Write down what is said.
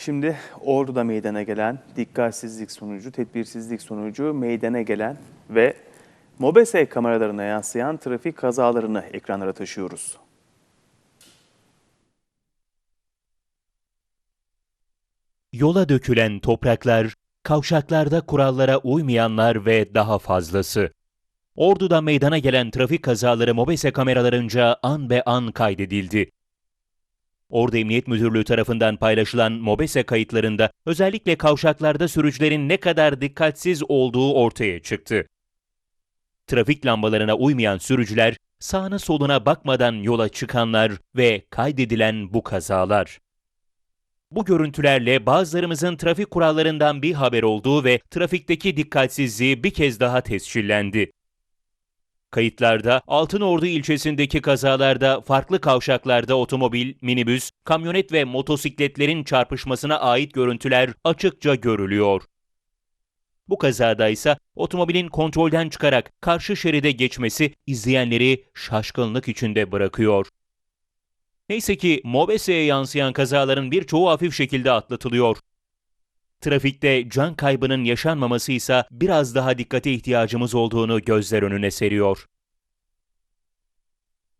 Şimdi Ordu'da meydana gelen dikkatsizlik sonucu, tedbirsizlik sonucu meydana gelen ve MOBESE kameralarına yansıyan trafik kazalarını ekranlara taşıyoruz. Yola dökülen topraklar, kavşaklarda kurallara uymayanlar ve daha fazlası. Ordu'da meydana gelen trafik kazaları MOBESE kameralarınca an be an kaydedildi. Ordu Emniyet Müdürlüğü tarafından paylaşılan MOBESE kayıtlarında özellikle kavşaklarda sürücülerin ne kadar dikkatsiz olduğu ortaya çıktı. Trafik lambalarına uymayan sürücüler, sağına soluna bakmadan yola çıkanlar ve kaydedilen bu kazalar. Bu görüntülerle bazılarımızın trafik kurallarından bir haber olduğu ve trafikteki dikkatsizliği bir kez daha tescillendi. Kayıtlarda Altınordu ilçesindeki kazalarda farklı kavşaklarda otomobil, minibüs, kamyonet ve motosikletlerin çarpışmasına ait görüntüler açıkça görülüyor. Bu kazada ise otomobilin kontrolden çıkarak karşı şeride geçmesi izleyenleri şaşkınlık içinde bırakıyor. Neyse ki Mobese'ye yansıyan kazaların birçoğu hafif şekilde atlatılıyor. Trafikte can kaybının yaşanmaması ise biraz daha dikkate ihtiyacımız olduğunu gözler önüne seriyor.